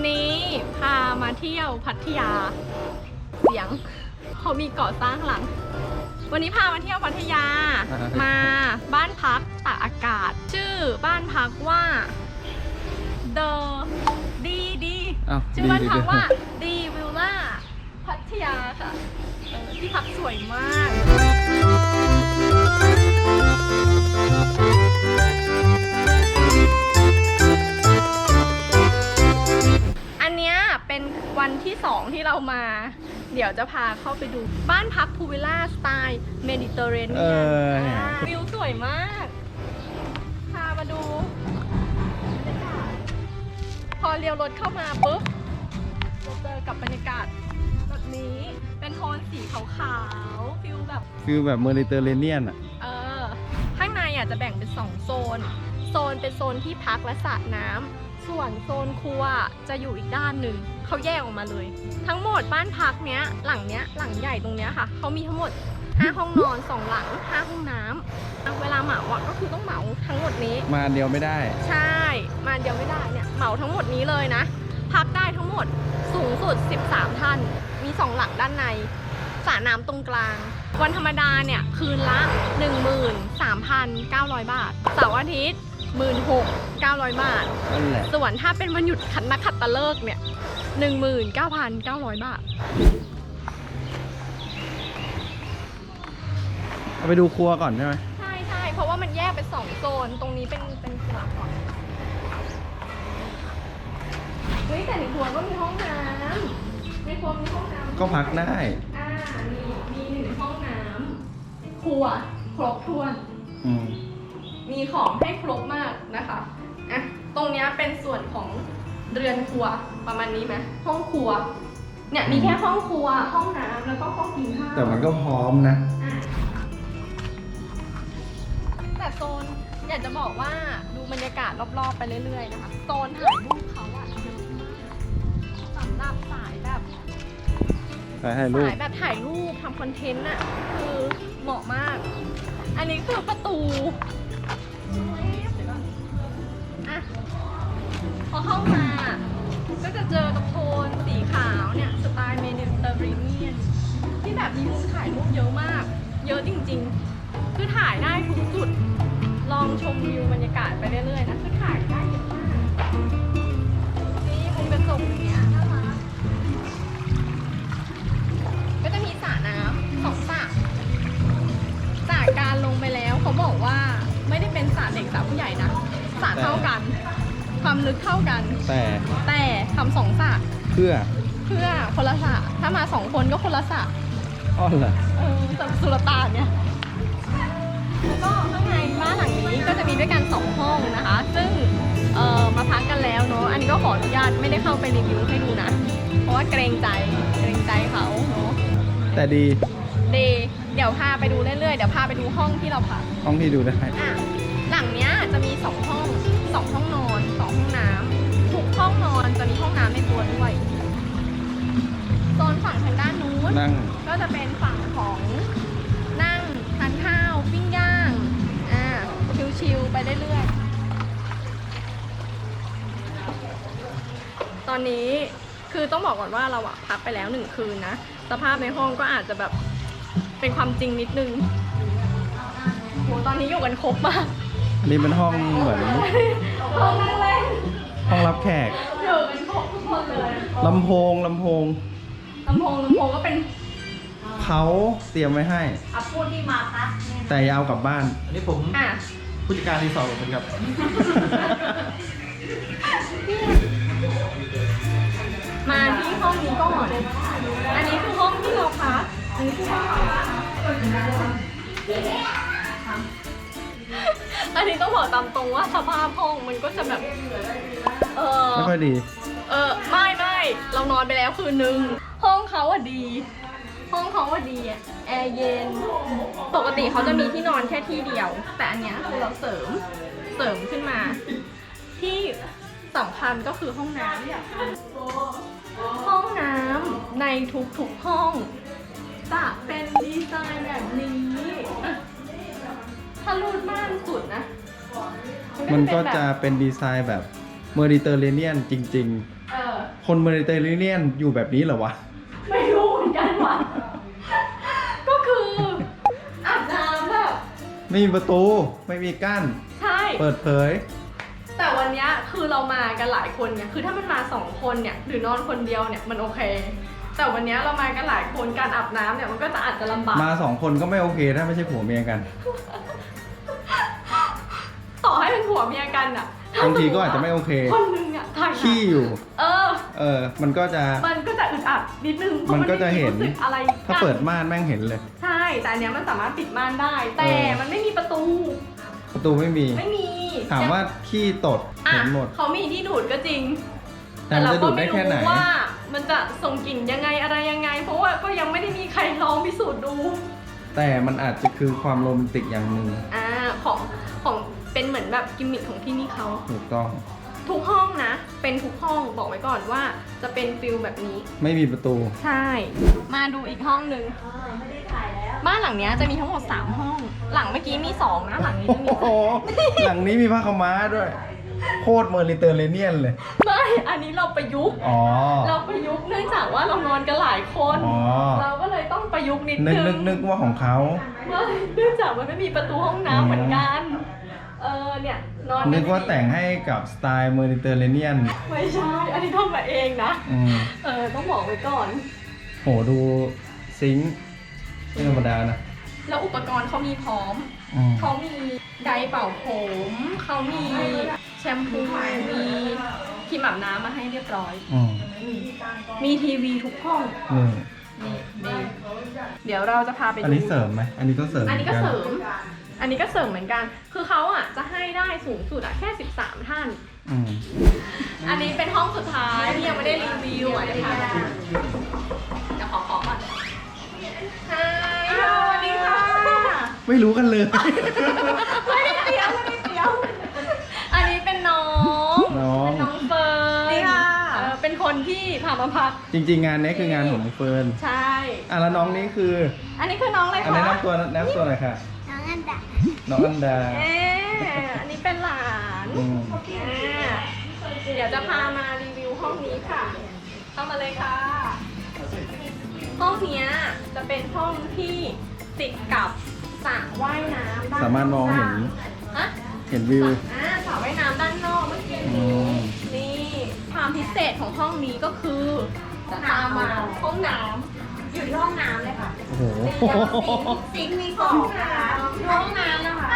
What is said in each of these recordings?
วันนี้พามาเที่ยวพัทยา เสียงเขามีก่อสร้างข้างหลัง วันนี้พามาเที่ยวพัทยาอ่าฮะมาบ้านพักตากอากาศ ชื่อบ้านพักว่า The ดีดีอ้าวชื่อบ้านดีพักดีว่าดีวิลล่าพัทยาค่ะเออที่พักสวยมาก ที่สองที่เรามา เดี๋ยวจะพาเข้าไปดูบ้านพักพูวิลล่าสไตล์เมดิเตอร์เรเนีเอยอเนี่ยวิวสวยมาก พามาดูบรรยากาศพอเลี้ยวรถเข้ามาปุ๊บจะเจอกับบรรยากาศแบบนี้เป็นโทนสีขาวๆฟิลแบบฟิลแบบเมดิเตอร์เรเนียนอะเออข้างในอะจะแบ่งเป็นสองโซน โซนเป็นโซนที่พักและสระน้ำ ส่วนโซนครัวจะอยู่อีกด้านหนึ่งเขาแยกออกมาเลย ทั้งหมดบ้านพักเนี้ยหลังเนี้ยหลังใหญ่ตรงเนี้ยค่ะเขามีทั้งหมด 5 ห้องนอน 2 หลัง 5 ห้องน้ำเวลาเหมาอะก็คือต้องเหมาทั้งหมดนี้ มาอันเดียวไม่ได้ ใช่ มาเดียวไม่ได้เนี่ยเหมาทั้งหมดนี้เลยนะ พักได้ทั้งหมดสูงสุด 13 ท่าน มี 2 หลังด้านในสระน้ำตรงกลาง วันธรรมดาเนี่ยคืนละ 13,900 บาทเสาร์อาทิตย์ 16,900บาท นั่นแหละส่วนถ้าเป็นวันหยุดขันนักขัตฤกษ์เนี่ย19,900บาท เอาไปดูครัวก่อนใช่ไหมใช่ใช่เพราะว่ามันแยกเป็นสองโซน ตรงนี้เป็นเป็นครัวก่อนเฮ้ยแต่ในครัวก็มีห้องน้ำในครัวมีห้องน้ำก็พักได้ อ่ามีมีหนึ่งห้องน้ำครัวครบถ้วน อืม มีของให้ครบมากนะคะอะตรงเนี้ยเป็นส่วนของเรือนครัวประมาณนี้ไหมห้องครัว เนี่ยมีแค่ห้องครัว ห้องน้ำแล้วก็ห้องกินข้าวแต่มันก็พร้อมนะอะแต่โซนอยากจะบอกว่าดูบรรยากาศรอบๆไปเรื่อยๆนะคะโซนถ่ายรูปเขาอะเยอะมากสำหรับสายแบบไปให้ลูกสายแบบถ่ายรูปทำคอนเทนต์อะคือเหมาะมาก อันนี้คือประตู พอเข้ามาก็จะเจอกับโทนสีขาวเนี่ยสไตล์เมดิเตอร์เรเนียนที่แบบมีมุมถ่ายรูปเยอะมาก เยอะจริงๆ คือถ่ายได้ทุกจุด ลองชมวิวบรรยากาศไปเรื่อยๆนะคือถ่ายได้เยอะมากนี่มุมกระจกอย่างเงี้ยน่ารักก็จะมีสระน้ำสองสระจากการลงไปแล้วเขาบอกว่าไม่ได้เป็นสระเด็กสระผู้ใหญ่นะสระเท่ากัน ความลึกเท่ากัน แต่แต่ทำสองสระเพื่อเพื่อคนละสระถ้ามาสองคนก็คนละสระอ้อนเหรอเออแต่สุรตานเนี่ยแล้วก็ข้างในบ้านหลังนี้ก็จะมีด้วยกันสองห้องนะคะ ซึ่งเออมาพักกันแล้วเนาะอันนี้ก็ขออนุญาตไม่ได้เข้าไปรีวิวให้ดูนะ เพราะว่าเกรงใจเกรงใจเขาเนาะแต่ดีดีเดี๋ยวพาไปดูเรื่อยๆเดี๋ยวพาไปดูห้องที่เราพักห้องที่ดูได้อะหลังเนี้ยจะมีสองห้องสองห้องนอน องนอนจะมีห้องน้ำในตัวด้วยโซนฝั่งทางด้านนู้น นั่ง ก็จะเป็นฝั่งของนั่งทานข้าวปิ้งย่างอ่าชิวๆไปเรื่อยๆ ตอนนี้คือต้องบอกก่อนว่าเราอะพักไปแล้วหนึ่งคืนนะ สภาพในห้องก็อาจจะแบบเป็นความจริงนิดนึงโหตอนนี้อยู่กันครบมาก อันนี้เป็นห้องเหมือน ห้องนั่งเล่น ห้องรับแขกอยู่กันครบทุกคนเลยลำโพงลำโพงลำโพงลำโพงก็เป็นเขาเตรียมไว้ให้ อะพูดที่มาพักเนี่ยแต่อยาวกลับบ้าน อันนี้ผมอะผู้จัดการรีสอร์ทผมครับ มาที่ห้องนี้ก่อนอันนี้คือห้องที่เราพักอันนี้คือห้องเราพักอันนี้ต้องบอกตามตรงว่าสภาพห้องมันก็จะแบบ เออไม่ค่อยดี เออไม่ไม่เรานอนไปแล้วคืนนึง ห้องเขาอะดี ห้องเขาอะดีอะแอร์เย็น ปกติเขาจะมีที่นอนแค่ที่เดียว แต่อันเนี้ยคือเราเสริมเสริมขึ้นมา ที่สำคัญก็คือห้องน้ำห้องน้ำในทุกๆห้อง จะเป็นดีไซน์แบบนี้อะถ้ารูดม่านสุดนะมันก็เป็จะแบบเป็นดีไซน์แบบ เมดิเตอร์เรเนียนจริง เออคนเมดิเตอร์เรเนียนอยู่แบบนี้เหรอวะ ไม่รู้เหมือนกันว่ะ ก็คืออาบน้ำแบบไม่มีประตู ไม่มีกั้น ใช่ เปิดเผย แต่วันเนี้ยคือเรามากันหลายคนเนี่ย คือถ้ามันมาสองคนเนี่ย หรือนอนคนเดียวเนี่ยมันโอเค แต่วันเนี้ยเรามากันหลายคน การอาบน้ำเนี่ยมันก็จะอาจจะลำบาก มาสองคนก็ไม่โอเคถ้าไม่ใช่ผัวเมียกัน ต่อให้เป็นผัวเมียกันอะ บางทีก็อาจจะไม่โอเค คนหนึงอะถ่ายหนักขี้อยู่ เออ เออ มันก็จะ มันก็จะอึดอัดนิดนึงเพรามันก็จะไเห็น รู้สึกอะไรถ้าเปิดม่านแม่งเห็นเลย ใช่ แต่อันเนี้ยมันสามารถปิดม่านได้ แต่เออ มันไม่มีประตู ประตูไม่มี ไม่มีถามว่าขี้ตดอะเห็นหมด เขามีที่ดูดก็จริง แต่มันจะดูดได้แค่ไหนเราก็ม่รู้ว่ามันจะส่งกลิ่นยังไงอะไรยังไง เพราะว่าก็ยังไม่ได้มีใครลองพิสูจน์ดูแต่มันอาจจะคือความโรแมนติกอย่างหนึ่ง อ่าของของ เป็นเหมือนแบบกิมมิคของที่นี่เขา ถูกต้อง ทุกห้องนะ เป็นทุกห้องบอกไว้ก่อนว่าจะเป็นฟิลแบบนี้ ไม่มีประตู ใช่ มาดูอีกห้องหนึ่งไม่ได้ถ่ายแล้วบ้านหลังเนี้ยจะมีทั้งหมด 3 ห้อง หลังเมื่อกี้มี 2 นะ หลังนี้จะมีโอ้โห หลังนี้มีผ้าขาวม้าด้วย โคตรเมอริเตอร์เรเนียนเลย ไม่ อันนี้เราประยุกต์ อ๋อ เราประยุกต์เนื่องจากว่าเรานอนกันหลายคน อ๋อ เราก็เลยต้องประยุกต์นิดนึกนึงนึกนึกว่าของเขา ไม่เนื่องจากมันไม่มีประตูห้องน้ำเหมือนกัน เออเนี่ยนอนนึกว่าแต่งให้กับสไตล์เมอริเตอร์เรเนียน ไม่ใช่ อันนี้ทำมาเองนะ อืม เออต้องบอกไว้ก่อน โหดูซิงค์ไม่ธรรมดานะ แล้วอุปกรณ์เขามีพร้อม อืม เขามีไดร์เป่าผม เขามีแชมพู มีครีมอาบน้ำมาให้เรียบร้อย อืมมีทีวีทุกห้องนี่นี่ดีเดี๋ยวเราจะพาไปดู อันนี้เสริมไหม อันนี้ก็เสริมอันนี้ก็หเสมืริอนม อันนี้ก็เสริมเหมือนกัน คือเขาอะจะให้ได้สูงสุดอะแค่ 13 ท่าน อืมอันนี้เป็นห้องสุดท้ายที่ยังไม่ได้รีวิวอะเดี๋ยวพาไปดูเดี๋ยวขอขอก่อนฮายสวัสดีค่ะไม่รู้กันเลย ไม่ได้เตรียมไม่ได้เตรียมอันนี้เป็นน้องน้อง เป็นน้องเฟิร์นนี่ค่ะเออเป็นคนที่พามาพัก จริง ๆ งานนี้คืองานของเฟิร์นใช่ อะแล้วน้องนี้คืออันนี้คือน้องอะไรอันคะ แนะนำตัวแนะนำตัวหน่อยค่ะน้ องอันดาน้องอันดาเอ๊ะอันนี้เป็นหลานอืมอ่าเดี๋ยวจะพามารีวิวห้องนี้ค่ะ เข้ามาเลยค่ะ ห้องเนี้ยจะเป็นห้องที่ติดกับสระว่ายน้ำด้นสามารถมองเห็น ฮะ เห็นวิว อ่าสระว่ายน้ำด้านนอกเมื่อกี้อืนี้ม นี่ความพิเศษของห้องนี้ก็คือจะตามมาห้องน้ อยู่ที่ห้องน้ำเลยค่ะโอ้โหำซิงค์มีสองนะคะำห้องน้ำนะคะ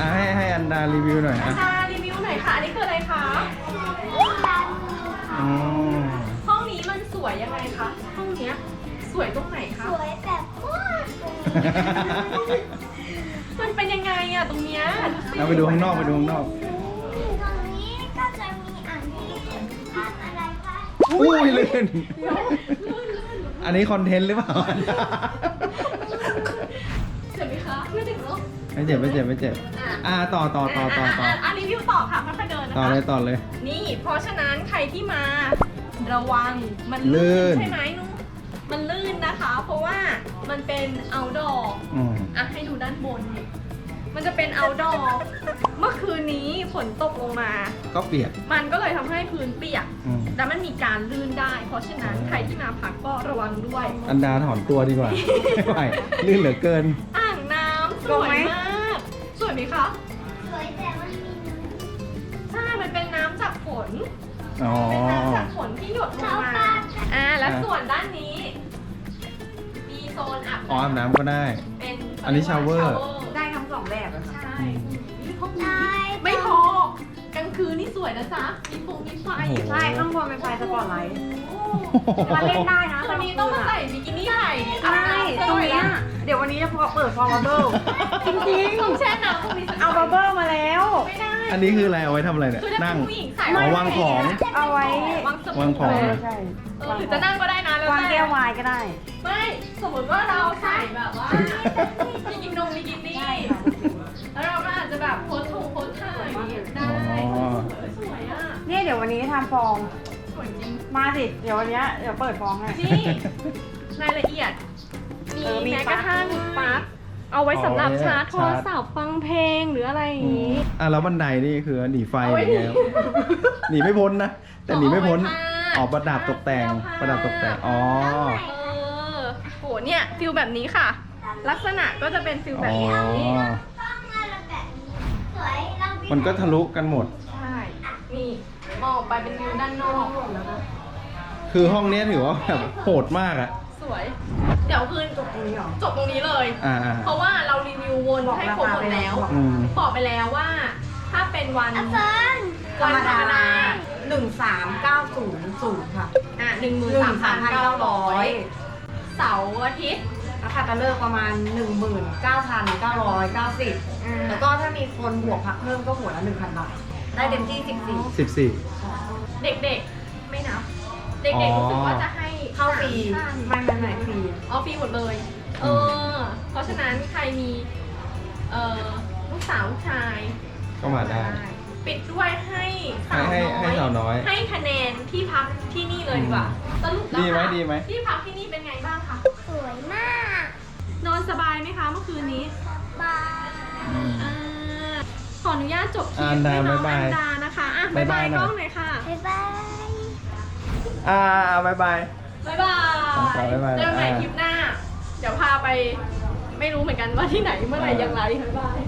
อะให้ให้อันดารีวิวหน่อยอาอะจารย์รีวิวหน่อยค่ะ อันนี้คืออะไรคะอืมห้องนี้มันสวยยังไงคะ ห้องเนี้ยสวยตรงไหนคะ สวยแบบว้ามันเป็นยังไงอะตรงเนี้ยดูสิเราไปดูข้างนอกไปดูข้างนอกตรงนี้ก็จะมีอ่างที่ทำอะไรคะอุ้ยลื่น อันนี้คอนเทนต์หรือเปล่าเจ็บไหมคะ ไม่ถึงเนาะไม่เจ็บไม่เจ็บไม่เจ็บ อ่าต่อต่อต่อต่อต่ออะอะรีวิวต่อค่ะค่อยๆเดินนะคะต่อเลยต่อเลย นี่เพราะฉะนั้นใครที่มาระวังมันลื่ลื่นน ใช่ไหมนุ๊กมันลื่นนะคะ เพราะว่ามันเป็น outdoor อืม อะให้ดูด้านบน มันจะเป็น outdoor เมื่อคืนนี้ฝนตกลงมา ก็เปียก มันก็เลยทำให้พื้นเปียก อืมแล้วมันมีการลื่นได้ เพราะฉะนั้นใครที่มาพักก็ระวังด้วย อันดาถอนตัวดีกว่า ไม่ไหวลื่นเหลือเกิน อ่างน้ำสวยมาก สวยไหมคะ สวยแต่มันมีใช่ มันเป็นน้ำจากฝน อ๋อ เป็นน้ำจากฝนที่หยดลงมาอ่า แล้วอะส่วนด้านนี้ มีโซนอาบอ๋ออาบน้ำก็ได้ เป็นอันนี้ shower ได้ทั้งสอ ไม่พอกลางคืนนี่สวยนะจ๊ะมีฟงมีไฟโอ้โห ใช่ข้างบนเป็นไฟสปอตไลท์มาเล่นได้นะวันนี้ต้องมาใส่บิกินี่ไข่อาบใช่น้ำตรงเนี้ยนะเดี๋ยววันนี้จะพอเปิดฟอร์บับเบิ้ลจริงต้องแช่น้ำตรงนี้สักๆเอาบับเบิ้ลมาแล้ว ไม่ได้อันนี้คืออะไรเอาไว้ทำอะไรเนี่ย คือถ้านั่ง เป็นผู้หญิงใส่อ๋อวางของ เอาไว้ วางสมุดวางของเออใช่เออหรือจะนั่งก็ได้นะแล้ววางแต่แก้ววายก็ได้ ไม่ สมมติว่าเราใส่แบบว่าบิกินงบิกินี่ แล้วเราก็อาจจะแบบโพสทงโพสท่าอย่างเงี้ยได้อ๋อสวยอะเนี่ยเดี๋ยววันนี้ทำฟอง สวยจริง มาสิ เดี๋ยววันเนี้ยเดี๋ยวเปิดฟองให้ นี่รายละเอียด มีเออมีแม้กระทั่งปลั๊ก ปลั๊กเอาไว้สำหรับเอาไว้ชาร์จโทรชาร์จศัพท์ฟังเพลงหรืออะไรอย่างอืมงี้ อะแล้วบันไดนี่คือหนีไฟเอาอไว้ย่างเงี้ยหนีไม่พ้นนะ แต่หนีไม่พ้นเอาไว้อ๋อประดับตกแต่งประดับตกแต่งอ๋อ เออโหเนี่ยฟิลแบบนี้ค่ะ ลักษณะก็จะเป็นฟิลแบบนี้ อ๋อ มันก็ทะลุกันหมด ใช่นี่มองออกไปเป็นวิวด้านนอกคือห้องเนี้ยถือว่าแบบโหดมากอะสวย เดี๋ยวคืนจบตรงนี้หรอ จบตรงนี้เลย อ่าเพราะว่าเรารีวิววนให้ครบหมดแล้ว อืมบอกไปแล้วว่า ถ้าเป็นวันอาเฟิร์นวันธรรมดาหนึ่งสามเก้าศูนย์ศูนย์ค่ะอะหนึ่งหมื่นหนึ่สางมพัสานมพันเก้าเก้าร้ร้ออยยเสาร์อาทิตย์ ราคาตะเลิกประมาณหนึ่งหมื่นเก้าพันเก้าร้อยเก้าสิบแล้วก็ถ้ามีคนบวกพักเพิ่มก็หัวละหนึ่งพันบาท ได้เต็มที่สิบสี่สิบสี่ เด็กๆ ไม่นับ เด็กอ๋ๆอรู้สึกว่าจะให้เข้าฟรีไม่ไม่ไม่ฟรีเอาฟรีหมดเลย เออ เพราะฉะนั้นใครมี เอ่อลูกสาวลูกชายก็มาได้ ปิดด้วยให้สาวให้น้อยให้สาวน้อยให้คะแนนที่พักที่นี่เลยดีกว่าสรุปแล้วดีไหมค่ะดีไหม ที่พักที่นี่เป็นไงบ้างคะ สวยมาก นอนสบายไหมคะเมื่อคืนนี้บายอ่าขออนุญาตจบคลิปอันดาให้น้องบ๊ายบายอันดานะคะอะบ๊ายบายบ๊ายบายหน่กล้อยองหน่อยค่ะบ๊ายบาย อ่าบายบาย บ๊ายบายบ๊ายบาย เจอกันใหม่อ่าคลิปหน้า เดี๋ยวพาไปไม่รู้เหมือนกันว่าที่ไหนเมื่อไหร่อย่างไรบ๊ายบาย